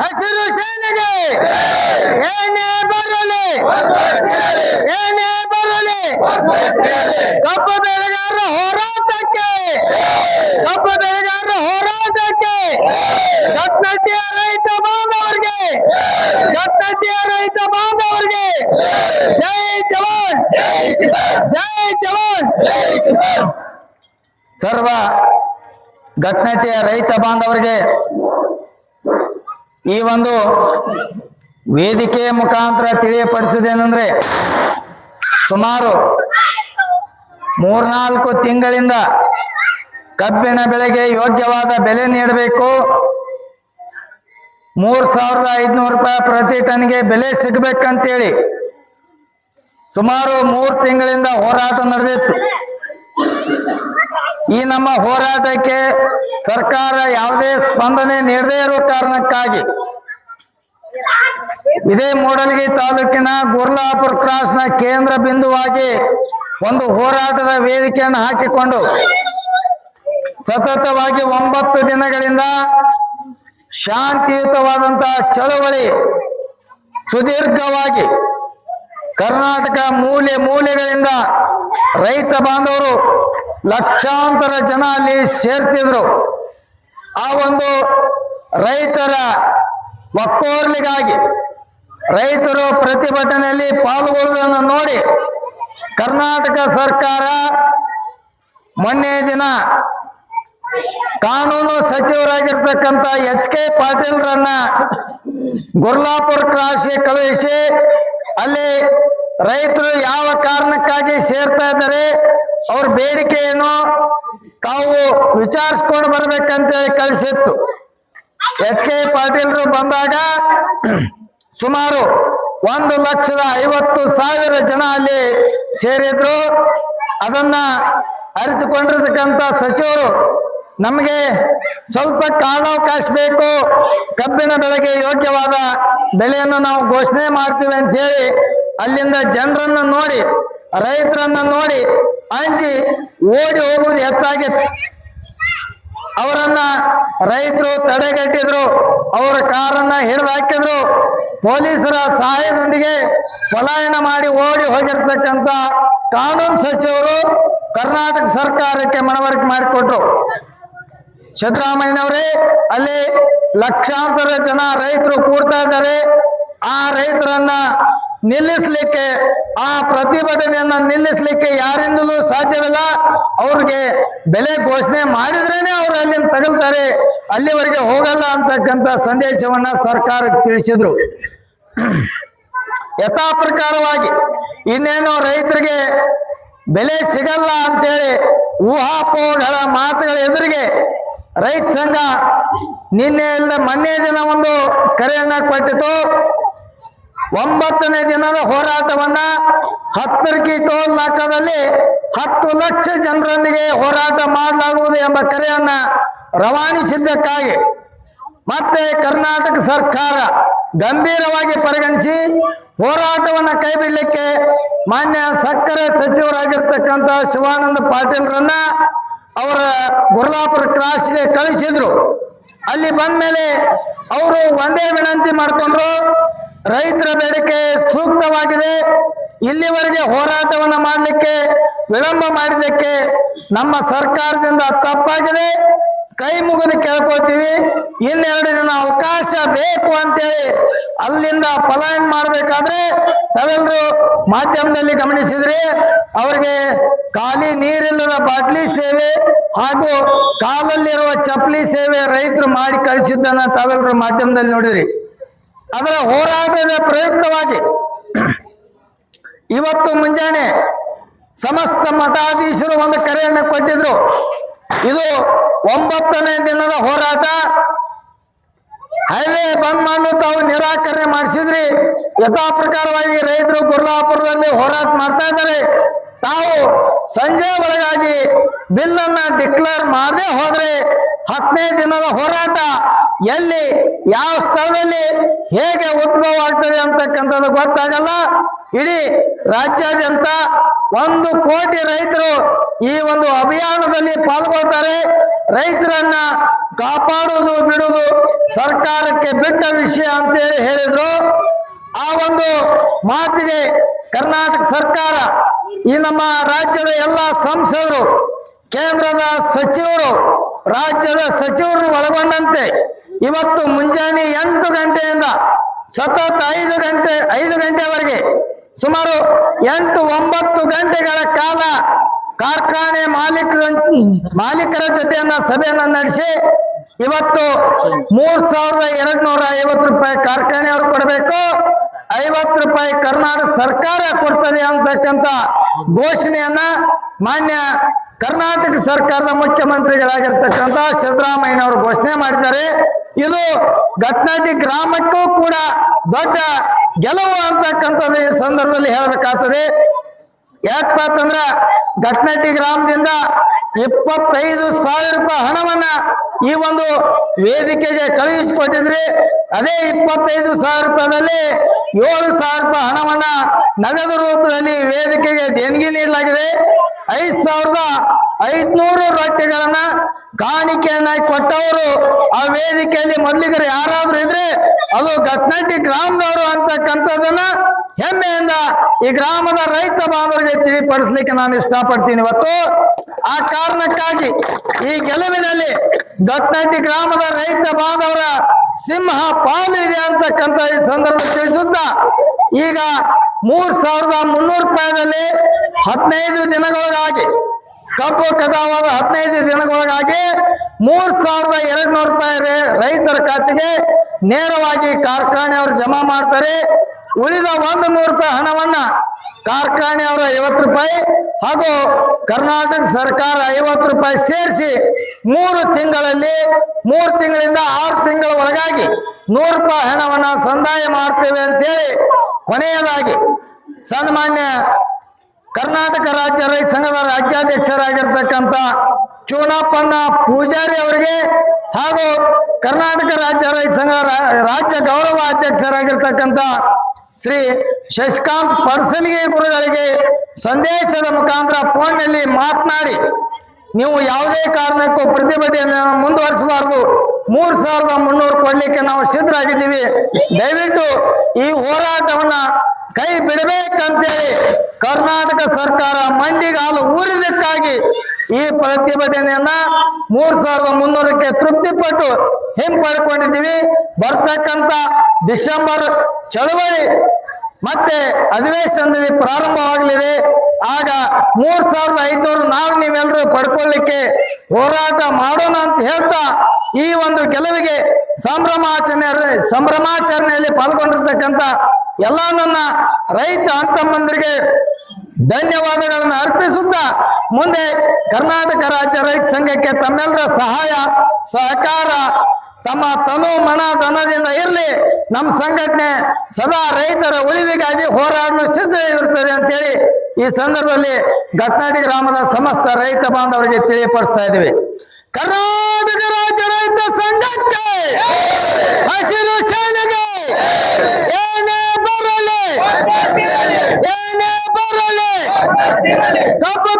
ಹಸಿರು ಸೇನೆಗೆ ಏನೇ ಬರಲಿ ಏನೇ ಬರಲಿ ಕಬ್ಬು ಬೆಳೆಗಾರರ ಹೋರಾಟಕ್ಕೆ ಕಬ್ಬು ಬೆಳೆಗಾರರ ಹೋರಾಟಕ್ಕೆ ಗಟ್ನಟ್ಟಿಯ ರೈತ ಬಾಂಧವರಿಗೆ ಗಟ್ನಟ್ಟಿಯ ರೈತ ಬಾಂಧವರಿಗೆ ಜೈ ಜವಾನ್ ಜೈ ಜವಾನ್ ಸರ್ವ ಗಟ್ನಟ್ಟಿಯ ರೈತ ಬಾಂಧವರಿಗೆ ಈ ಒಂದು ವೇದಿಕೆಯ ಮುಖಾಂತರ ತಿಳಿಯಪಡಿಸಿದೇನೆಂದ್ರೆ ಸುಮಾರು ಮೂರ್ನಾಲ್ಕು ತಿಂಗಳಿಂದ ಕಬ್ಬಿನ ಬೆಳೆಗೆ ಯೋಗ್ಯವಾದ ಬೆಲೆ ನೀಡಬೇಕು. ಮೂರ್ ಸಾವಿರದ ಐದುನೂರು ರೂಪಾಯಿ ಪ್ರತಿ ಟನ್ಗೆ ಬೆಲೆ ಸಿಗ್ಬೇಕಂತೇಳಿ ಸುಮಾರು ಮೂರು ತಿಂಗಳಿಂದ ಹೋರಾಟ ನಡೆದಿತ್ತು. ಈ ನಮ್ಮ ಹೋರಾಟಕ್ಕೆ ಸರ್ಕಾರ ಯಾವುದೇ ಸ್ಪಂದನೆ ನೀಡದೇ ಇರುವ ಕಾರಣಕ್ಕಾಗಿ ಇದೇ ಮೂಡಲಗಿ ತಾಲೂಕಿನ ಗುರ್ಲಾಪುರ ಕ್ರಾಸ್ನ ಕೇಂದ್ರ ಬಿಂದುವಾಗಿ ಒಂದು ಹೋರಾಟದ ವೇದಿಕೆಯನ್ನು ಹಾಕಿಕೊಂಡು ಸತತವಾಗಿ ಒಂಬತ್ತು ದಿನಗಳಿಂದ ಶಾಂತಿಯುತವಾದಂತಹ ಚಳವಳಿ ಸುದೀರ್ಘವಾಗಿ ಕರ್ನಾಟಕ ಮೂಲೆ ಮೂಲೆಗಳಿಂದ ರೈತ ಬಾಂಧವರು ಲಕ್ಷಾಂತರ ಜನ ಅಲ್ಲಿ ಸೇರ್ತಿದ್ರು. ಆ ಒಂದು ರೈತರ ಒಕ್ಕೋರ್ಲಿಗಾಗಿ, ರೈತರು ಪ್ರತಿಭಟನೆಯಲ್ಲಿ ಪಾಲ್ಗೊಳ್ಳುವುದನ್ನು ನೋಡಿ ಕರ್ನಾಟಕ ಸರ್ಕಾರ ಮೊನ್ನೆ ದಿನ ಕಾನೂನು ಸಚಿವರಾಗಿರ್ತಕ್ಕಂಥ ಎಚ್ ಕೆ ಪಾಟೀಲ್ರನ್ನ ಗುರ್ಲಾಪುರ ಕ್ರಾಸ್ಗೆ ಕಳುಹಿಸಿ ಅಲ್ಲಿ ರೈತರು ಯಾವ ಕಾರಣಕ್ಕಾಗಿ ಸೇರ್ತಾ ಇದ್ದಾರೆ ಅವ್ರ ಏನು ತಾವು ವಿಚಾರಿಸ್ಕೊಂಡು ಬರ್ಬೇಕಂತ ಕಳಿಸಿತ್ತು. ಎಚ್ ಕೆ ಪಾಟೀಲ್ರು ಬಂದಾಗ ಸುಮಾರು ಒಂದು ಲಕ್ಷದ ಐವತ್ತು ಸಾವಿರ ಜನ ಅಲ್ಲಿ ಸೇರಿದ್ರು. ಅದನ್ನ ಅರಿತುಕೊಂಡಿರ್ತಕ್ಕಂಥ ಸಚಿವರು ನಮಗೆ ಸ್ವಲ್ಪ ಕಾಲಾವಕಾಶ ಬೇಕು, ಕಬ್ಬಿನ ಬೆಳೆಗೆ ಯೋಗ್ಯವಾದ ಬೆಲೆಯನ್ನು ನಾವು ಘೋಷಣೆ ಮಾಡ್ತೀವಿ ಅಂತ ಹೇಳಿ ಅಲ್ಲಿಂದ ಜನರನ್ನು ನೋಡಿ, ರೈತರನ್ನು ನೋಡಿ ಅಂಜಿ ಓಡಿ ಹೋಗುವುದು ಹೆಚ್ಚಾಗಿತ್ತು. ಅವರನ್ನ ರೈತರು ತಡೆಗಟ್ಟಿದ್ರು, ಅವರ ಕಾರನ್ನ ಹಿಡಿದು ಹಾಕಿದ್ರು. ಪೊಲೀಸರ ಸಹಾಯದೊಂದಿಗೆ ಪಲಾಯನ ಮಾಡಿ ಓಡಿ ಹೋಗಿರ್ತಕ್ಕಂಥ ಕಾನೂನು ಸಚಿವರು ಕರ್ನಾಟಕ ಸರ್ಕಾರಕ್ಕೆ ಮನವರಿಕೆ ಮಾಡಿಕೊಟ್ರು. ಸಿದ್ದರಾಮಯ್ಯನವರೇ, ಅಲ್ಲಿ ಲಕ್ಷಾಂತರ ಜನ ರೈತರು ಕೂಡ್ತಾ ಇದ್ದಾರೆ. ಆ ರೈತರನ್ನ ನಿಲ್ಲಿಸ್ಲಿಕ್ಕೆ, ಆ ಪ್ರತಿಭಟನೆಯನ್ನ ನಿಲ್ಲಿಸ್ಲಿಕ್ಕೆ ಯಾರಿಂದಲೂ ಸಾಧ್ಯವಿಲ್ಲ. ಅವ್ರಿಗೆ ಬೆಲೆ ಘೋಷಣೆ ಮಾಡಿದ್ರೇನೆ ಅವ್ರು ಅಲ್ಲಿಂದ ತಗಲ್ತಾರೆ. ಅಲ್ಲಿವರೆಗೆ ಹೋಗಲ್ಲ ಅಂತಕ್ಕಂಥ ಸಂದೇಶವನ್ನ ಸರ್ಕಾರಕ್ಕೆ ತಿಳಿಸಿದ್ರು. ಯಥಾ ಪ್ರಕಾರವಾಗಿ ಇನ್ನೇನು ರೈತರಿಗೆ ಬೆಲೆ ಸಿಗಲ್ಲ ಅಂತೇಳಿ ಊಹಾಪೋಹಗಳ ಮಾತುಗಳ ಎದುರಿಗೆ ರೈತ ಸಂಘ ನಿನ್ನೆ ಇಲ್ಲದ ಮೊನ್ನೆ ದಿನ ಒಂದು ಕರೆಯನ್ನ ಕೊಟ್ಟಿತು ಒಂಬತ್ತನೇ ದಿನದ ಹೋರಾಟವನ್ನ ಹತ್ತರ್ಕಿ ಟೋಲ್ ನಾಕದಲ್ಲಿ ಹತ್ತು ಲಕ್ಷ ಜನರೊಂದಿಗೆ ಹೋರಾಟ ಮಾಡಲಾಗುವುದು ಎಂಬ ಕರೆಯನ್ನ ರವಾನಿಸಿದ್ದಕ್ಕಾಗಿ ಮತ್ತೆ ಕರ್ನಾಟಕ ಸರ್ಕಾರ ಗಂಭೀರವಾಗಿ ಪರಿಗಣಿಸಿ ಹೋರಾಟವನ್ನ ಕೈಬಿಡಲಿಕ್ಕೆ ಮಾನ್ಯ ಸಕ್ಕರೆ ಸಚಿವರಾಗಿರ್ತಕ್ಕಂಥ ಶಿವಾನಂದ ಪಾಟೀಲ್ರನ್ನ ಅವರ ಗುರ್ಲಾಪುರ ಕ್ರಾಸ್ಗೆ ಕಳಿಸಿದ್ರು. ಅಲ್ಲಿ ಬಂದ ಮೇಲೆ ಅವರು ಒಂದೇ ವಿನಂತಿ ಮಾಡ್ಕೊಂಡ್ರು ರೈತರ ಬೇಡಿಕೆ ಸೂಕ್ತವಾಗಿದೆ. ಇಲ್ಲಿವರೆಗೆ ಹೋರಾಟವನ್ನು ಮಾಡಲಿಕ್ಕೆ, ವಿಳಂಬ ಮಾಡಿದ್ದಕ್ಕೆ ನಮ್ಮ ಸರ್ಕಾರದಿಂದ ತಪ್ಪಾಗಿದೆ. ಕೈ ಮುಗಿದು ಕೇಳ್ಕೊಳ್ತೀವಿ. ಇನ್ನೆರಡು ದಿನ ಅವಕಾಶ ಬೇಕು ಅಂತೇಳಿ ಅಲ್ಲಿಂದ ಪಲಾಯನ ಮಾಡಬೇಕಾದ್ರೆ ತಾವೆಲ್ಲರೂ ಮಾಧ್ಯಮದಲ್ಲಿ ಗಮನಿಸಿದ್ರೆ ಅವರಿಗೆ ಖಾಲಿ ನೀರಿಲ್ಲದ ಬಾಟ್ಲಿ ಸೇವೆ ಹಾಗೂ ಕಾಲಲ್ಲಿರುವ ಚಪ್ಪಲಿ ಸೇವೆ ರೈತರು ಮಾಡಿ ಕಳಿಸಿದ್ದನ್ನು ತಾವೆಲ್ಲರೂ ಮಾಧ್ಯಮದಲ್ಲಿ ನೋಡಿದ್ರಿ. ಅದರ ಹೋರಾಟದ ಪ್ರಯುಕ್ತವಾಗಿ ಇವತ್ತು ಮುಂಜಾನೆ ಸಮಸ್ತ ಮಠಾಧೀಶರು ಒಂದು ಕರೆಯನ್ನು ಕೊಟ್ಟಿದ್ರು. ಇದು ಒಂಬತ್ತನೇ ದಿನದ ಹೋರಾಟ. ಹೈವೇ ಬಂದ್ ಮಾಡಲು ತಾವು ನಿರಾಕರಣೆ ಮಾಡಿಸಿದ್ರಿ. ಯಥಾ ಪ್ರಕಾರವಾಗಿ ರೈತರು ಗುರ್ಲಾಪುರದಲ್ಲಿ ಹೋರಾಟ ಮಾಡ್ತಾ ಇದ್ದಾರೆ. ತಾವು ಸಂಜೆ ಒಳಗಾಗಿ ಬಿಲ್ ಅನ್ನ ಡಿಕ್ಲೇರ್ ಮಾಡದೆ ಹೋದ್ರೆ ಹತ್ತನೇ ದಿನದ ಹೋರಾಟ ಎಲ್ಲಿ, ಯಾವ ಸ್ಥಳದಲ್ಲಿ ಅಂತಕ್ಕಂಥದ್ದು ಗೊತ್ತಾಗಲ್ಲ. ಇಡೀ ರಾಜ್ಯಾದ್ಯಂತ ಒಂದು ಕೋಟಿ ರೈತರು ಈ ಒಂದು ಅಭಿಯಾನದಲ್ಲಿ ಪಾಲ್ಗೊಳ್ತಾರೆ. ರೈತರನ್ನ ಕಾಪಾಡುವುದು, ಬಿಡುವುದು ಸರ್ಕಾರಕ್ಕೆ ಬಿಟ್ಟ ವಿಷಯ ಅಂತೇಳಿ ಹೇಳಿದ್ರು. ಆ ಒಂದು ಮಾತಿಗೆ ಕರ್ನಾಟಕ ಸರ್ಕಾರ, ಈ ನಮ್ಮ ರಾಜ್ಯದ ಎಲ್ಲ ಸಂಸದರು, ಕೇಂದ್ರದ ಸಚಿವರು, ರಾಜ್ಯದ ಸಚಿವರು ಒಳಗೊಂಡಂತೆ ಇವತ್ತು ಮುಂಜಾನೆ ಎಂಟು ಗಂಟೆಯಿಂದ ಸತತ ಐದು ಗಂಟೆ, ಐದು ಗಂಟೆವರೆಗೆ ಸುಮಾರು ಎಂಟು, ಒಂಬತ್ತು ಗಂಟೆಗಳ ಕಾಲ ಕಾರ್ಖಾನೆ ಮಾಲೀಕರ ಮಾಲೀಕರ ಜೊತೆಯನ್ನ ಸಭೆಯನ್ನ ನಡೆಸಿ ಇವತ್ತು ಮೂರ್ ಸಾವಿರದ ಎರಡ್ ನೂರ ಐವತ್ತು ರೂಪಾಯಿ ಕಾರ್ಖಾನೆಯವರು ಕೊಡಬೇಕು. ಐವತ್ತು ರೂಪಾಯಿ ಕರ್ನಾಟಕ ಸರ್ಕಾರ ಕೊಡ್ತದೆ ಅಂತಕ್ಕಂತ ಘೋಷಣೆಯನ್ನ ಮಾನ್ಯ ಕರ್ನಾಟಕ ಸರ್ಕಾರದ ಮುಖ್ಯಮಂತ್ರಿಗಳಾಗಿರ್ತಕ್ಕಂಥ ಸಿದ್ದರಾಮಯ್ಯ ಅವರು ಘೋಷಣೆ ಮಾಡಿದ್ದಾರೆ. ಇದು ಘಟ್ನಾಟಿ ಗ್ರಾಮಕ್ಕೂ ಕೂಡ ದೊಡ್ಡ ಗೆಲುವು ಅಂತಕ್ಕಂಥದ್ದು ಸಂದರ್ಭದಲ್ಲಿ ಹೇಳಬೇಕಾಗ್ತದೆ. ಯಾಕಪ್ಪ ಅಂತಂದ್ರ ಘಟ್ನಟ್ಟಿ ಗ್ರಾಮದಿಂದ ಇಪ್ಪತ್ತೈದು ಸಾವಿರ ರೂಪಾಯಿ ಹಣವನ್ನ ಈ ಒಂದು ವೇದಿಕೆಗೆ ಕಳುಹಿಸಿಕೊಟ್ಟಿದ್ರಿ ಅದೇ ಇಪ್ಪತ್ತೈದು ಸಾವಿರ ರೂಪಾಯಿದಲ್ಲಿ ಏಳು ಸಾವಿರ ರೂಪಾಯಿ ಹಣವನ್ನ ನಗದು ರೂಪದಲ್ಲಿ ವೇದಿಕೆಗೆ ದೇಣಿಗೆ ನೀಡಲಾಗಿದೆ. ಐದು ಸಾವಿರದ ಐದ್ನೂರು ಕಾಣಿಕೆಯನ್ನ ಕೊಟ್ಟವರು, ಆ ವೇದಿಕೆಯಲ್ಲಿ ಮೊದಲಿಗರು ಯಾರಾದ್ರೂ ಇದ್ರೆ ಅದು ಘಟ್ನಟ್ಟಿ ಗ್ರಾಮದವರು ಅಂತಕ್ಕಂಥದ್ದನ್ನ ಹೆಮ್ಮೆಯಿಂದ ಈ ಗ್ರಾಮದ ರೈತ ಬಾಂಧವರಿಗೆ ತಿಳಿಪಡಿಸ್ಲಿಕ್ಕೆ ನಾನು ಇಷ್ಟಪಡ್ತೀನಿ. ಇವತ್ತು ಆ ಕಾರಣಕ್ಕಾಗಿ ಈ ಗೆಲುವಿನಲ್ಲಿ ಘಟ್ನಟ್ಟಿ ಗ್ರಾಮದ ರೈತ ಬಾಂಧವರ ಸಿಂಹ ಪಾಲು ಇದೆ ಅಂತಕ್ಕಂಥ ಈ ಸಂದರ್ಭ ತಿಳಿಸುತ್ತಾ, ಈಗ ಮೂರ್ ಸಾವಿರದ ಮುನ್ನೂರು ರೂಪಾಯಿನಲ್ಲಿ ಹದಿನೈದು ದಿನಗಳಾಗಿ ಕಬ್ಬು ಕಟಾವಾದ ಹದಿನೈದು ದಿನಗಳಾಗಿ ಮೂರ್ ಸಾವಿರದ ಎರಡ್ ನೂರು ರೂಪಾಯಿ ರೈತರ ಖಾತೆಗೆ ನೇರವಾಗಿ ಕಾರ್ಖಾನೆಯವರು ಜಮಾ ಮಾಡ್ತಾರೆ. ಉಳಿದ ಒಂದು ನೂರು ರೂಪಾಯಿ ಹಣವನ್ನ ಕಾರ್ಖಾನೆಯವರ ಐವತ್ತು ರೂಪಾಯಿ ಹಾಗೂ ಕರ್ನಾಟಕ ಸರ್ಕಾರ ಐವತ್ತು ರೂಪಾಯಿ ಸೇರಿಸಿ ಮೂರು ತಿಂಗಳಲ್ಲಿ, ಮೂರು ತಿಂಗಳಿಂದ ಆರು ತಿಂಗಳ ಒಳಗಾಗಿ ನೂರು ರೂಪಾಯಿ ಹಣವನ್ನ ಸಂದಾಯ ಮಾಡ್ತೇವೆ ಅಂತೇಳಿ ಕೊನೆಯದಾಗಿ ಸನ್ಮಾನ್ಯ ಕರ್ನಾಟಕ ರಾಜ್ಯ ರೈತ ಸಂಘದ ರಾಜ್ಯಾಧ್ಯಕ್ಷರಾಗಿರ್ತಕ್ಕಂಥ ಚೂಣಪ್ಪಣ್ಣ ಪೂಜಾರಿ ಅವರಿಗೆ ಹಾಗೂ ಕರ್ನಾಟಕ ರಾಜ್ಯ ರೈತ ಸಂಘ ರಾಜ್ಯ ಗೌರವ ಅಧ್ಯಕ್ಷರಾಗಿರ್ತಕ್ಕಂಥ ಶ್ರೀ ಶಶಿಕಾಂತ್ ಪರ್ಸಲಿಗೆ ಗುರುಗಳಿಗೆ ಸಂದೇಶದ ಮುಖಾಂತರ ಫೋನ್ನಲ್ಲಿ ಮಾತನಾಡಿ, ನೀವು ಯಾವುದೇ ಕಾರಣಕ್ಕೂ ಪ್ರತಿಭಟನೆಯನ್ನು ಮುಂದುವರಿಸಬಾರದು. ಮೂರು ಸಾವಿರದ ಮುನ್ನೂರು ಕೊಡ್ಲಿಕ್ಕೆ ನಾವು ಸಿದ್ಧರಾಗಿದ್ದೀವಿ. ದಯವಿಟ್ಟು ಈ ಹೋರಾಟವನ್ನ ಕೈ ಬಿಡಬೇಕಂತೇಳಿ ಕರ್ನಾಟಕ ಸರ್ಕಾರ ಮಂಡಿಗಾಲು ಊರಿದಕ್ಕಾಗಿ ಈ ಪ್ರತಿಭಟನೆಯನ್ನ ಮೂರ್ ಸಾವಿರದ ಮುನ್ನೂರಕ್ಕೆ ತೃಪ್ತಿಪಟ್ಟು ಹಿಂಪಡ್ಕೊಂಡಿದ್ದೀವಿ. ಬರ್ತಕ್ಕಂತ ಡಿಸೆಂಬರ್ ಚಳವಳಿ ಮತ್ತೆ ಅಧಿವೇಶನದಲ್ಲಿ ಪ್ರಾರಂಭವಾಗಲಿದೆ. ಆಗ ಮೂರ್ ಸಾವಿರದ ಐದುನೂರು ನಾವು ನೀವೆಲ್ಲರೂ ಪಡ್ಕೊಳ್ಳಿಕ್ಕೆ ಹೋರಾಟ ಮಾಡೋಣ ಅಂತ ಹೇಳ್ತಾ ಈ ಒಂದು ಗೆಲುವಿಗೆ ಸಂಭ್ರಮಾಚರಣೆ, ಸಂಭ್ರಮಾಚರಣೆಯಲ್ಲಿ ಪಾಲ್ಗೊಂಡಿರ್ತಕ್ಕಂಥ ಎಲ್ಲ ನನ್ನ ರೈತ ಅಂತಮ್ಮಂದರಿಗೆ ಧನ್ಯವಾದಗಳನ್ನು ಅರ್ಪಿಸುತ್ತಾ ಮುಂದೆ ಕರ್ನಾಟಕ ರಾಜ್ಯ ರೈತ ಸಂಘಕ್ಕೆ ತಮ್ಮೆಲ್ಲರ ಸಹಾಯ, ಸಹಕಾರ ತಮ್ಮ ತನು ಮನ ತನದಿಂದ ಇರಲಿ ನಮ್ಮ ಸಂಘಟನೆ ಸದಾ ರೈತರ ಉಳಿವಿಗಾಗಿ ಹೋರಾಡಲು ಸಿದ್ಧ ಇರುತ್ತದೆ ಅಂತೇಳಿ ಈ ಸಂದರ್ಭದಲ್ಲಿ ಗಟ್ನಾಡಿ ಗ್ರಾಮದ ಸಮಸ್ತ ರೈತ ಬಾಂಧವರಿಗೆ ತಿಳಿಯಪಡಿಸ್ತಾ ಇದ್ದೀವಿ. ಕರ್ನಾಟಕ ರಾಜ್ಯ ರೈತ ಸಂಘಕ್ಕೆ ಹಸಿರು ಸೇನೆಗೆ ಏನೇ ಬರಲಿ ಏನೇ ಬರಲಿ, ಕಬ್ಬು